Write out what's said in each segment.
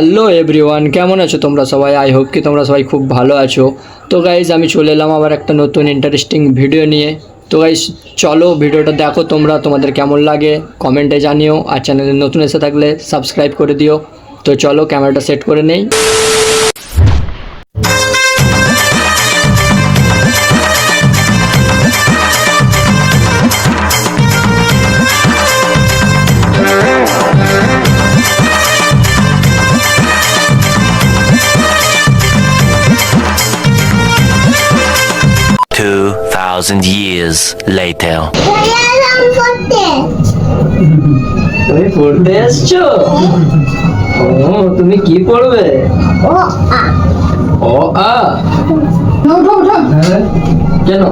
Hello everyone কেমন আছো তোমরা সবাই? আই হোপ কি তোমরা সবাই খুব ভালো আছো। তো গাইজ আমি চলে এলাম আবার একটা নতুন ইন্টারেস্টিং ভিডিও নিয়ে। তো গাইজ চলো ভিডিওটা দেখো তোমরা, তোমাদের কেমন লাগে? কমেন্টে জানিও, আর চ্যানেলে নতুন এসে থাকলে সাবস্ক্রাইব করে দিও। তো চলো ক্যামেরাটা সেট করে নেই। Two thousand years later. তুমি পড়তে এসছো ও তুমি কি পড়বে? ও আ। ও আ। উঠো উঠো কেন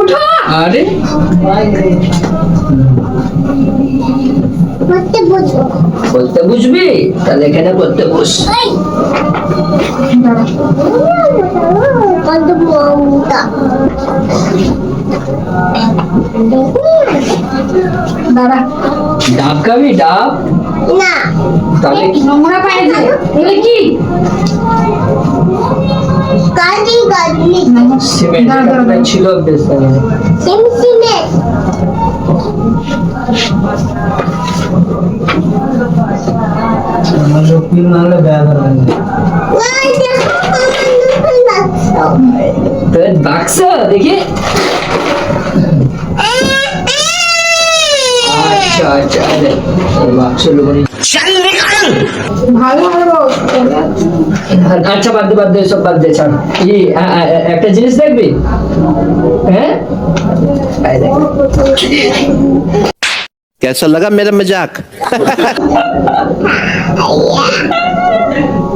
উঠো। আরে। করতে বসো বলতে বুঝবি? তাহলে এখানে পড়তে বস। দাদা ডাব খাবি? ডাব? না। তাহলে নোংরা পায়ে যে এগুলো কি? সিমেন্ট ছিল বেশ তাহলে। সিম সিমে ওই দেখো বাক্স দেখি। আচ্ছা আচ্ছা আরে এই বাক্স লোক ভালো ভালো আচ্ছা বাদ দে বাদ দে সব বাদ দে ছাড় ই আ, আ, আ, একটা জিনিস দেখবি হ্যাঁ এই দেখ। कैसा लगा मेरा मजाक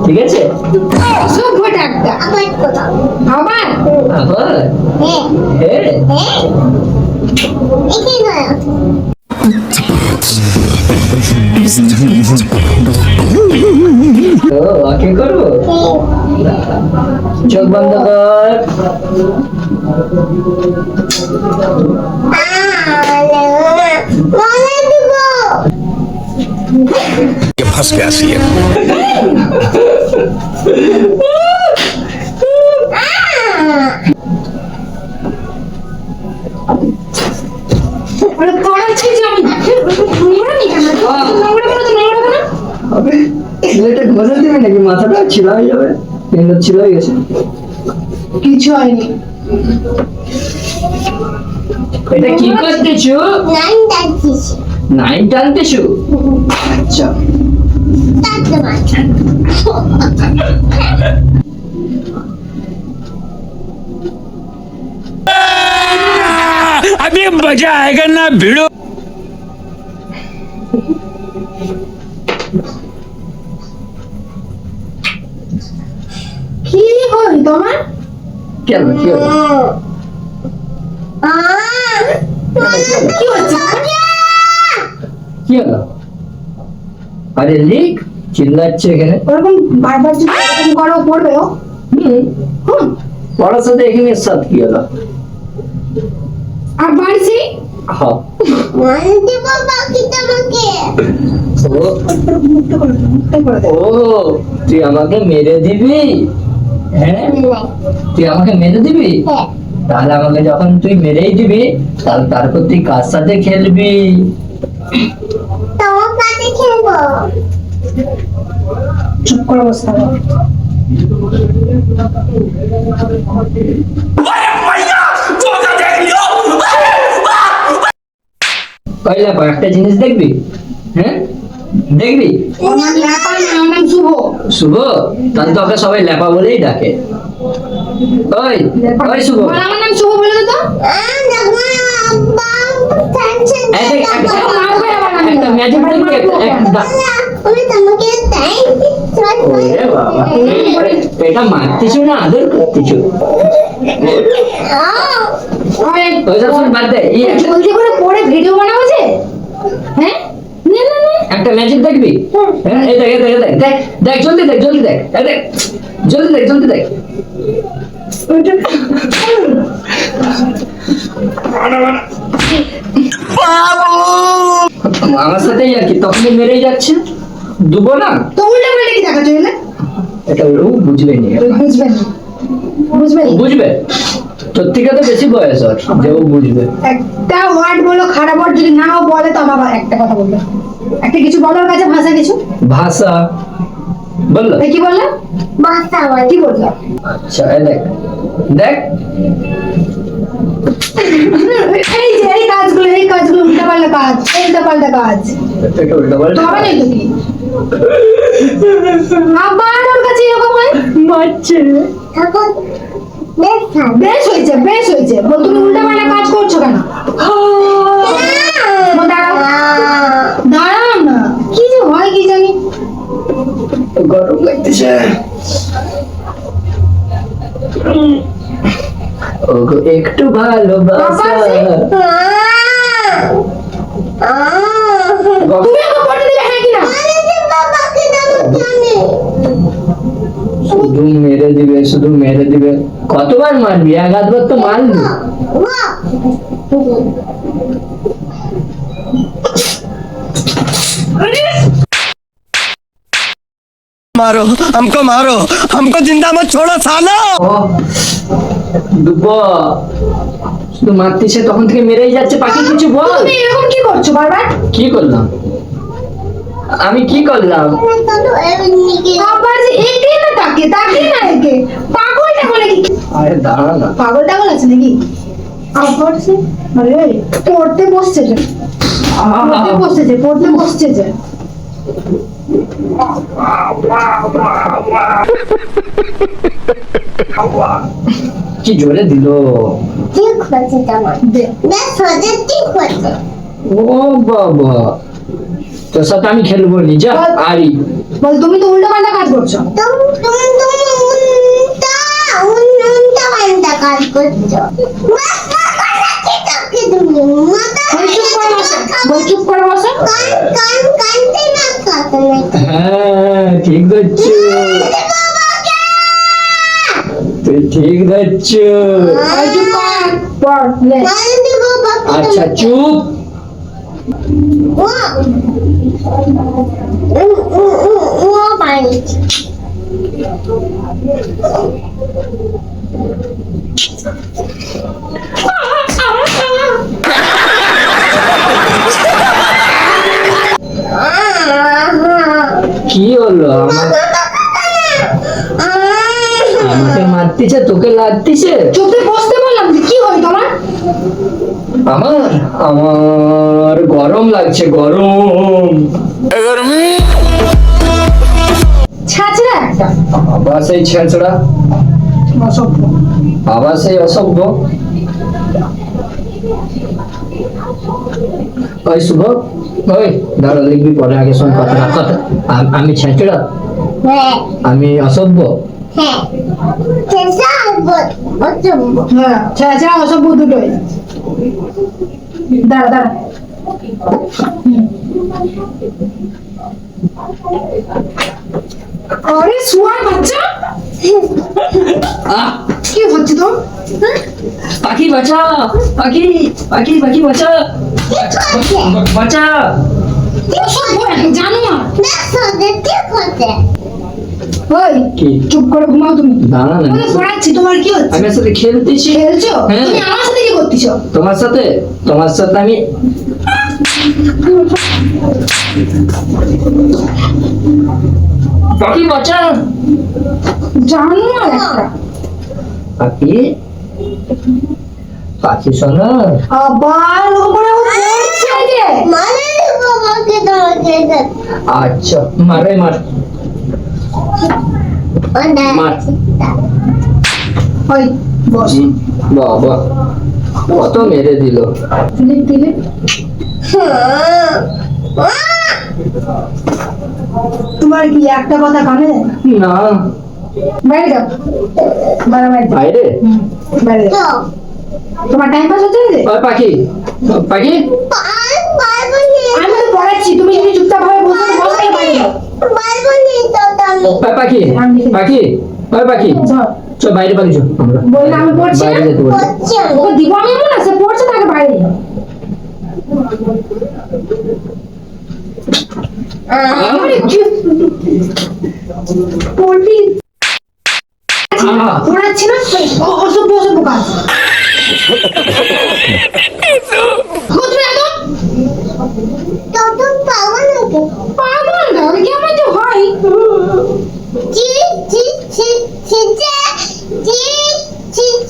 ঠিক আছে সভ্যটা একটা আবার কোথাও আবার আবার হ্যাঁ হ্যাঁ হ্যাঁ এখানে নয় ও ওকে করবো চোখ বন্ধ কর মনে দিব फंस गया सी নাকি মাথাটা ছিলা হয়ে যাবে কিন্তু ছিলা হয়ে গেছে কিছু হয়নি এটা কি করতেছো নাইন ডাকছিস নাইন টানতেছো আচ্ছা ডাকতে মাছ अभी मजा आएगा ना भिड़ो তোমার? কেন কি হলো? কি হচ্ছে? কি হলো? আরে লিক চিল্লাচ্ছে এখানে। ওরকম বারবার যদি এরকম করো পড়বে ও। হুম। হুম। পড়ার সাথে এখানে সাথ কি হলো? আর বাড়ছি হ্যাঁ দিব বাকি তোমাকে? ও। ও তুই আমাকে মেরে দিবি? হ্যাঁ? তুই আমাকে মেরে দিবি? হ্যাঁ। তাহলে আমাকে যখন তুই মেরেই দিবি তাহলে তারপর তুই কার সাথে খেলবি? তোমার সাথে খেলব। চুপ করে বসে থাকো একটা জিনিস দেখবি? হ্যাঁ? দেখবি? আমার আমার শুভ। শুভ? তাহলে তো ওকে সবাই লেপা বলেই ডাকে। ওই ওই শুভ। আমার নাম বলে তো। এটা মারতেছো না আদর করতেছো। ওই বাদ দে করে পড়ে ভিডিও বানাবো যে? হ্যাঁ? একটা ম্যাজিক দেখবি? হ্যাঁ এই দেখ দেখ দেখ। দেখ দেখ জলদি দেখ জলদি দেখ দেখ। জলদি দেখ জলদি দেখ। আমার সাথেই আর কি তখনই মেরেই যাচ্ছে। দুবো না? তো উল্টা পাল্টা কি দেখাচ্ছ এগুলো এটা ও বুঝবে নি। বুঝবেন বুঝবেন বুঝবে? তোর থেকে তো বেশি বয়স ওর যে ও বুঝবে। একটা ওয়ার্ড বলো খারাপ ওয়ার্ড যদি নাও বলে তো আমার একটা কথা বলবে। একটা কিছু বলো ওর কাছে ভাষা কিছু? ভাষা। বলল কি বললে? ভাষা কি বলল? আচ্ছা এই দেখ। দেখ। এই যে এই কাজগুলো এই কাজগুলো উল্টা পাল্টা কাজ উল্টা পাল্টা কাজ। এটা উল্টো তো হবে না তো কি আবার ওর কাছে এরকম হয়? মারছে। বেশ হয়েছে বেশ হয়েছে। বল তুমি উল্টা পাল্টা কাজ করছ কেন? দাঁড়াও। না। কি যে হয় কি জানি? গরম লাগতেছে। একটু ভালোবাসা তুমি আমাকে পড়তে দিলে হ্যাঁ কি না শুধু মেরে দিবে শুধু মেরে দিবে কতবার মারবি এক আধবার তো মারবি मारो हमको मारो हमको जिंदा मत छोड़ो सालो ও দুব্ব শুধু মারতিছে তখন থেকে মেরেই যাচ্ছে পাখি কিছু বল তুমি এরকম কি করছো বারবার কি করলাম আমি কি করলাম? আবার যে একে না তাকে তাকে না একে। পাগলটা বলে কি আরে দাঁড়া না। পাগল টাগল আছে নাকি? আবার সে আরে পড়তে বসছে যে। পড়তে বসছে যে পড়তে বসছে যে। কি জোরে দিল? দে। ও বাবা। তোর সাথে আমি খেলব নি যা আরি। বল তুমি তো উল্টো পাল্টা কাজ করছ। হ্যাঁ ঠিক ধরছো। তুই ঠিক ধরছো। আচ্ছা চুপ। কি হলো? আমাকে মারতিছে তোকে লাগতিছে? চুপে বসতে বললাম যে কি হয় তোমার আমার আমার গরম লাগছে গরম। একটা। আবার সেই ছেঁচড়া। অসভ্য আবার সেই অসভ্য। ওই শুভ ওই দাঁড়া লিখবি পরে আগে শোন কথা। কথা আমি ছেঁচড়া? আমি অসভ্য? হ্যাঁ। দাঁড়া আরে শুয়ার বাচ্চা কি হচ্ছে তো পাখি বাঁচা পাখি পাখি পাখি বাঁচা বাঁচা একটা জানোয়ার ওই কি? চুপ করে ঘুমাও তুমি। দাঁড়া না আমি পড়াচ্ছি তোমার কি হচ্ছে? আমি সাথে খেলতেছি। খেলছো? হ্যাঁ। তুমি আমার সাথে কি করতেছো? তোমার সাথে? তোমার সাথে আমি পাখি বাঁচা জানোয়ার একটা। পাখি পাখি শোনো। আবার ও পড়ছে যে। আচ্ছা মারে মার। বাবা কত মেরে দিল তোমার কি একটা কথা কানে? না। বাইরে? যাও বাইরে। তোমার টাইম পাস হচ্ছে না ওই পাখি। পাখি? আমি তো পড়াচ্ছি তুমি যদি চুপচাপ ভাবে বসে বসো বাইরে পাখি পাখি ওই পাখি। চ বাইরে পাখি চ বললে আমি পড়ছি? বাইরে না? যেতে বলছি ওকে দিব আমি এমন না সে পড়ছে তাকে বাইরে। পোল্ট্রি ওড়াচ্ছি না? অসভ্য অসভ্য কাজ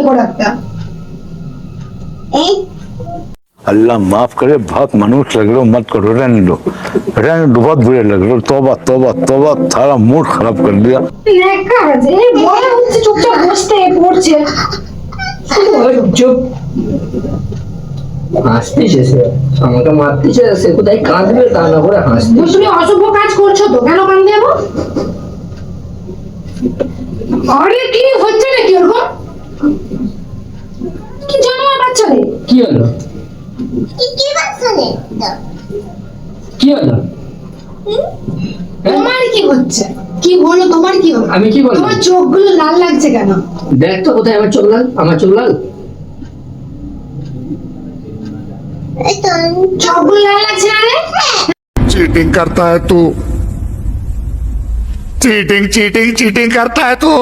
দিয়ে তো মুখটা করে একটা अल्लाह माफ करे बहुत मनुष्य लग रहे हो मत करो रहने दो रहने दो बहुत बुरे लग रहे हो तोबा तोबा तोबा सारा मूड खराब कर दिया লেখা আছে এই বলা হচ্ছে চুপচাপ বসতে পড়ছে ওই চুপ হাসতেছে সে আমাকে মারতেছে সে কোথায় কাঁদবে তা না করে হাসতে তুমি অসভ্য কাজ করছো তো কেন কান দেবো আরে কি হচ্ছে নাকি ওরকম কি জানো আমার বাচ্চা রে কি হলো কি হলো হ্যাঁ? তোমার কি হচ্ছে কি হলো তোমার কি হলো আমি কি বললাম তোমার চোখগুলো লাল লাগছে কেন দেখ তো কোথায় আমার চোখ লাল আমার চোখ লাল চোখগুলো লাল লাগছে না রে चीटिंग करता है तू चीटिंग चीटिंग चीटिंग करता है तू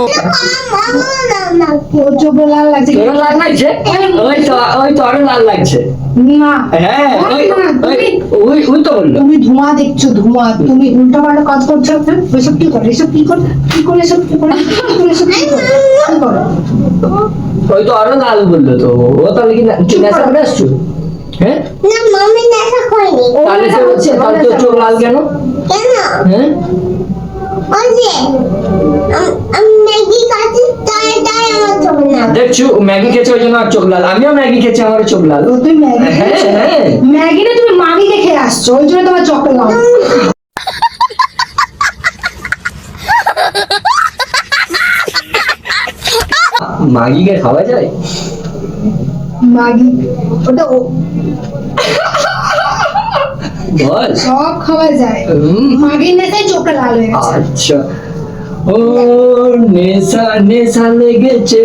ওর চোখগুলো লাল লাগছে তোর লাল লাগছে ওই তো ওই তো আরো লাল লাগছে না হ্যাঁ ওই না, ওই তুমি- ওই ওই তো বললো তুমি ধোঁয়া দেখছো ধোঁয়া তুমি উল্টো পাল্টা কাজ করছো এসব কি করে এসব কি করে কি করে এসব কি করে কি করে এসব কি করে কি করে ওই তো আরো লাল বললো তো ও তাহলে কি না- নেশা করে আসছো হ্যাঁ ও তাহলে নেশা সে করছে, ও তাহলে নেশা তোর চোখ লাল কেন হ্যাঁ দেখছ ম্যাগি খেয়েছে ওই জন্য আর চোখ লাল। আমিও ম্যাগি খেয়েছি আমার চোখ লাল। তুমি ম্যাগি হ্যাঁ হ্যাঁ। ম্যাগি না তুমি মাগিকে খেয়ে আসছো ওই জন্য তোমার চকলেট লাল। মাগিকে খাওয়া যায়? মাগি ওটা বল। সব খাওয়া যায়। মাগির নেশায় চোখটা লাল হয়ে গেছে। আচ্ছা। ও নেশা নেশা লেগেছে।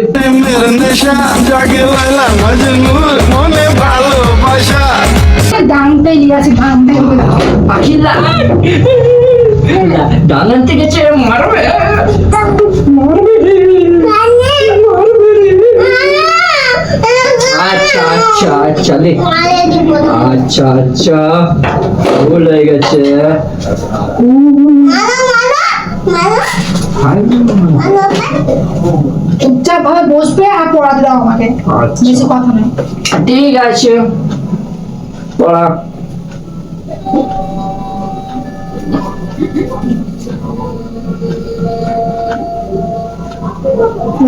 দামটাই নিয়ে আছে দামটাই পাখি লাল ডানার থেকে চেয়ে মারবে। আচ্ছা আচ্ছা আচ্ছা লে। আচ্ছা আচ্ছা। ভুল হয়ে গেছে। চুপচাপ ভাবে বসবে আর পড়াতে দাও আমাকে। আচ্ছা। বেশি কথা নেই ঠিক আছে। পড়া।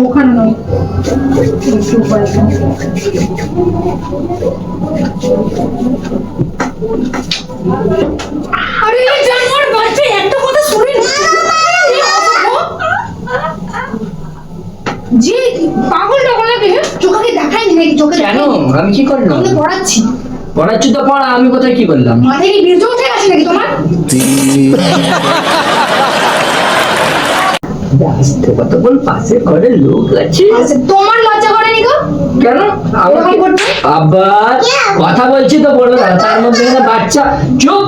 ওখানে নয়। একটু উপরে আরে জানোয়ার বাচ্চা একটা কথা শুনে না। এই অসভ্য। যে পাগল টাগল লাগে চোখে দেখায়নি নাকি চোখে কেন? আমি কি করলাম আমি পড়াচ্ছি। পড়াচ্ছি তো পড়া আমি কোথায় কি করলাম মাথায় কি বীর্য উঠে গেছে নাকি তোমার? আস্তে কথা বল পাশে ঘরে লোক আছে? তোমার লজ্জা করেনি গো? কেন? আমাকে আবার কথা বলছি তো বড় না তার মধ্যে বাচ্চা। চুপ!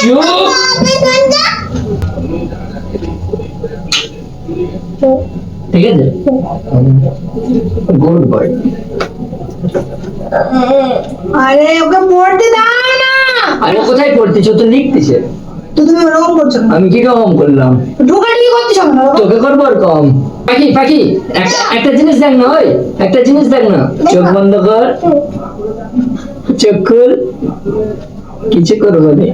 চুপ! ঠিক আছে? গুড বয় আরে ওকে পড়তে দাও না। আরে কোথায় পড়তেছো? তো লিখতেছে। তো তুমি ওরকম করছ আমি কি রকম করলাম? না তোকে করব ওরকম পাখি পাখি একটা একটা জিনিস দেখ না ওই একটা জিনিস দেখ না। চোখ বন্ধ কর। চোখ খুল। কিছু করব না।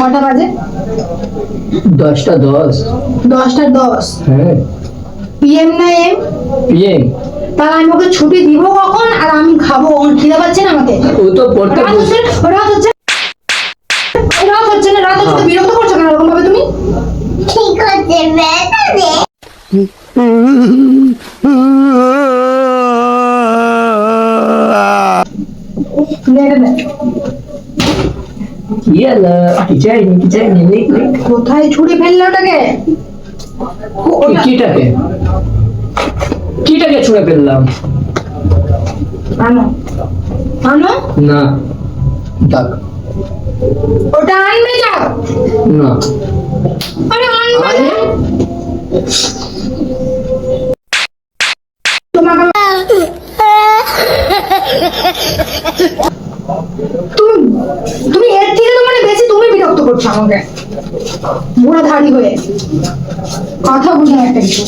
কটা বাজে? দশটা দশ। দশটা দশ। হ্যাঁ। পিএম না এম পিএম তাহলে আমি ওকে ছুটি দিব কখন? আর আমি খাব। কখন খিদে পাচ্ছে না আমাকে? ও তো পড়তে রাত হচ্ছে রাত হচ্ছে রাত হচ্ছে না রাত হচ্ছে বিরক্ত করছ কেন? এরকম ভাবে তুমি? ঠিক আছে বেটা দে কোথায় ছুটি ফেললে ওটাকে? কি- কিটাকে ছুঁড়ে ফেললাম? আনো আনো না। ওটা আনবে যাও না। আরে আনবে আরে। তুমি তুমি এর থেকে তো মানে বেশি তুমি বিরক্ত করছ আমাকে। বুড়া ধাড়ি হয়ে। কথা বুঝে একটা কিছু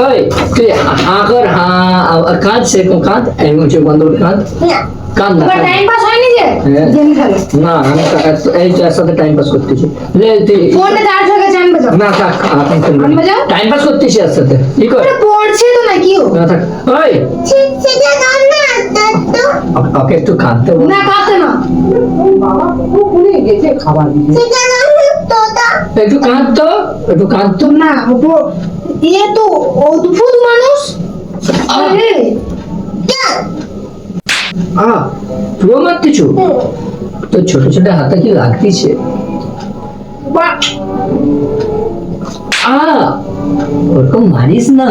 ওই তুই হাঁ কর হাঁ কাঁদ সেরকম কাঁদ এমন চোখ বন্ধ করে কাঁদ না কাঁদ না তোমার কাঁদ। টাইম পাস হয়নি যে। গেম খেলে না আমি তো এত- এই তো এর সাথে টাইম পাস করতেছি লে তুই ফোনটা চার্জ হয়ে গেছে আনবে যাও না থাক এখন খেলব আনবে যাও? টাইম পাস করতেছি এর সাথে কি কর আরে পড়ছে তো নাকি ও না থাক ওই ঠিক সেটা কর না তো ও- ওকে একটু কাঁদতে বল না কাঁদতে না বাবা খুব ভুলে গেছে খাবার দিতে সেটা একটু কাঁদতো একটু কাঁদতো। তো না ও তো- এ তো অদ্ভুত মানুষ। আরে আ তুইও মারতেছো? তোর ছোট ছোট হাতে কি লাগতেছে? আ ওরকম মারিস না।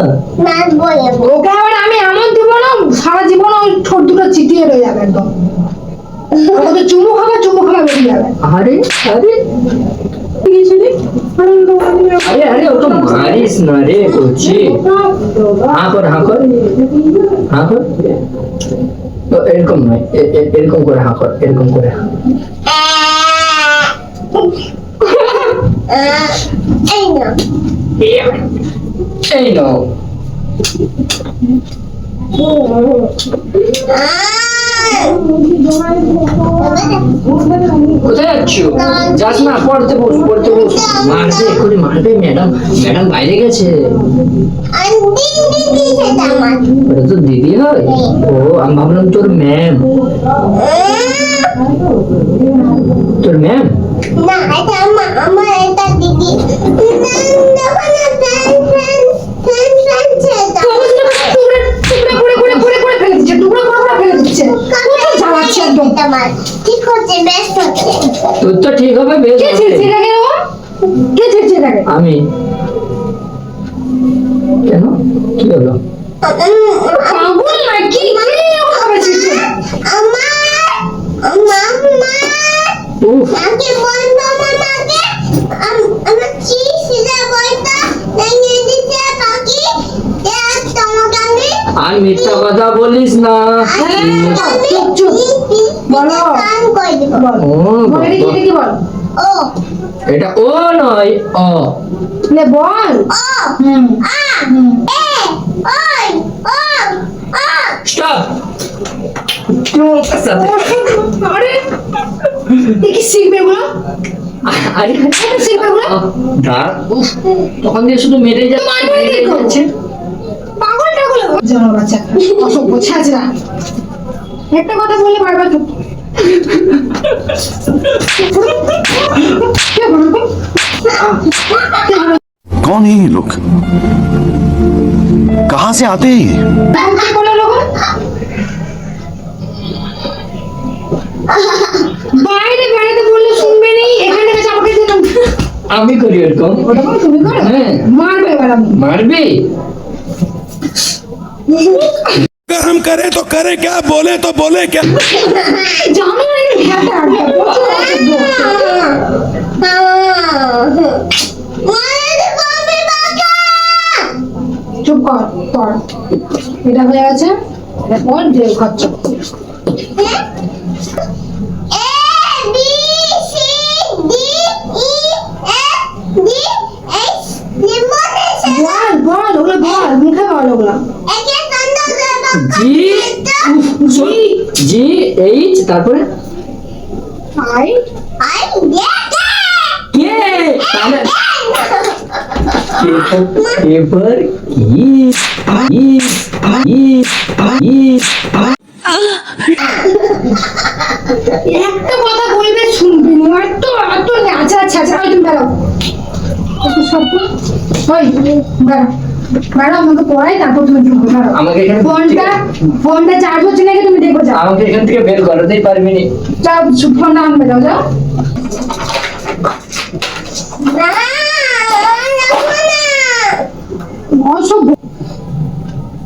ওকে আবার আমি এমন দিব না সারা জীবন ওই ঠোঁট দুটো চিটিয়ে রয়ে যাবে একদম। তো চুমু খাবে চুমু খাবে বেরিয়ে যাবে। আরে? আরে? আরে আরে ওকে মারিস না রে করছি হাঁ কর হাঁ কর। হাঁ কর। ও, এরকম নয় এরকম করে হাঁ কর এরকম করে এই নাও। কোথায় যাচ্ছ? যাস না, পড়তে বস পড়তে বস। মারবে এক্ষুনি, মারবে, ম্যাডাম ম্যাডাম বাইরে গেছে। ওটা তো দিদি হয়। ও, আমি ভাবলাম তোর ম্যাম। তোর ম্যাম? না, এটা আমার এটা দিদি। হবে বেশ কে। ছিড়ছে এটাকে ও? কে ছিড়ছে এটাকে? আমি। কেন? কি হলো? পাগল নাকি? কে ওভাবে ছিড়ছে? আমার আমার মা উফ। নাকি বলব মামাকে আমার চিজ বলতো ভেঙে দিতে পাখি আর মিথ্যা কথা বলিস না। চুপ চুপ। বলো। এটা ও নয় অ। লে বল। ও হুম। আ এ ওই ও ও স্টপ। আরে এ শিখবে এগুলো? আরে শিখবে এগুলো? দাঁড়া উফ, তখন দিয়ে শুধু মেরে যাচ্ছে? পাগল টাগল। জানো বাচ্চা অসভ্য একটা কথা বলে বারবার कौन है ये लोग कहां से आते हैं ये কি বলে লোক বাইরে বেড়াতে বললে শুনবে নেই এখানে থেকে চাপাকে দিলাম আমি করি এরকম ওটা কোনো তুমি করো হ্যাঁ মারবে এবার আমি মারবি अगर हम करें तो करें क्या बोले तो बोले क्या জানো না এই ঘ্যাটা চুপ কর কর এটা হয়ে গেছে এরপর ঢেউ খাচ্ছ বল বল ওগুলো বল মুখে বল ওগুলো জি উফ, শোন, জি। এইচ তারপরে? আই আই গেট কে তাহলে এবার ইস ইস ইস ইস একটা কথা বলবে শুনবে না এত এত আচ্ছা আচ্ছা আচ্ছা ওই তুমি বেরো একটু শব্দ ওই বেরো আমাকে পড়াই তারপর তুমি বেরো আমাকে এখানে ফোনটা ফোনটা চার্জ হচ্ছে নাকি তুমি দেখো যাও। আমাকে এখান থেকে বের করাতেই পারবি না। যাও চুপ ফোনটা আনবে যাও যাও। না না অশুভ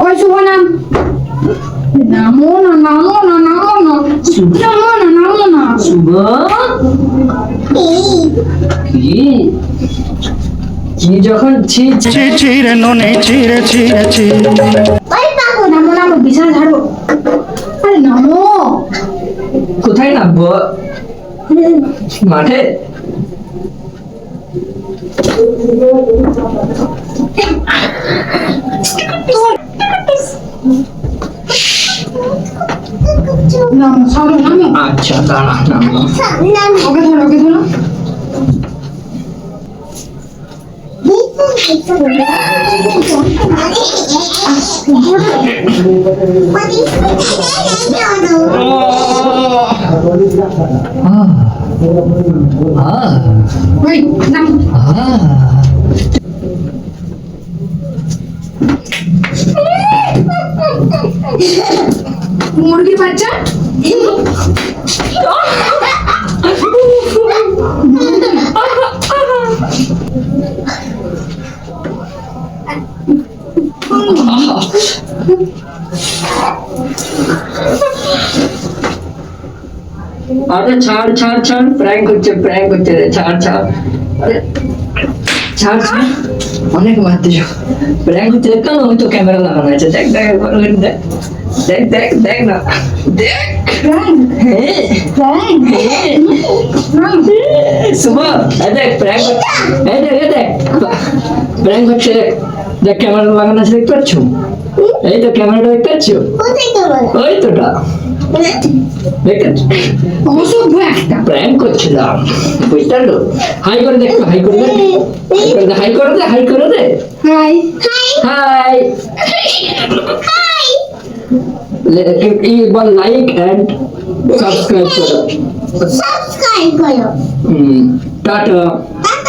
ওই শুভ নাম। নামো না নামো না নামো না। নামো না নামো না। শুভ? কি? যখন ছি ছি চিরে নুনে চিরে চিরে চিরে ওই পাগল নামো নামো বিছানা ঝাড়ো আরে নামো কোথায় নামবো মাঠে নামো সামনে নামো আচ্ছা দাঁড়া নামবো নাম ওকে ধরো ওকে ধরো আহ ওই নাম আহ মুরগির বাচ্চা আরে ছাড় ছাড় ছাড় প্র্যাঙ্ক হচ্ছে প্র্যাঙ্ক হচ্ছে রে ছাড় ছাড় আরে ছাড় ছাড় অনেক মারতেছ প্র্যাঙ্ক হচ্ছে কেন ওই তো ক্যামেরা লাগানো আছে। দেখ দেখ দেখ। দেখ দেখ দেখ না। দেখ। ক্যামেরা লাগানো আছে দেখতে পাচ্ছ? এই তো ক্যামেরাটা দেখতে পাচ্ছ? ওই তোটা? অসভ্য একটা। প্র্যাঙ্ক করছিলাম। বুঝতে পারল হাই করে দেখ হাই করে দে। হাই করে দে হাই করে দে হাই হাই। একবার লাইক এন্ড সাবস্ক্রাইব করো। সাবস্ক্রাইব করো। টাটা। টাটা।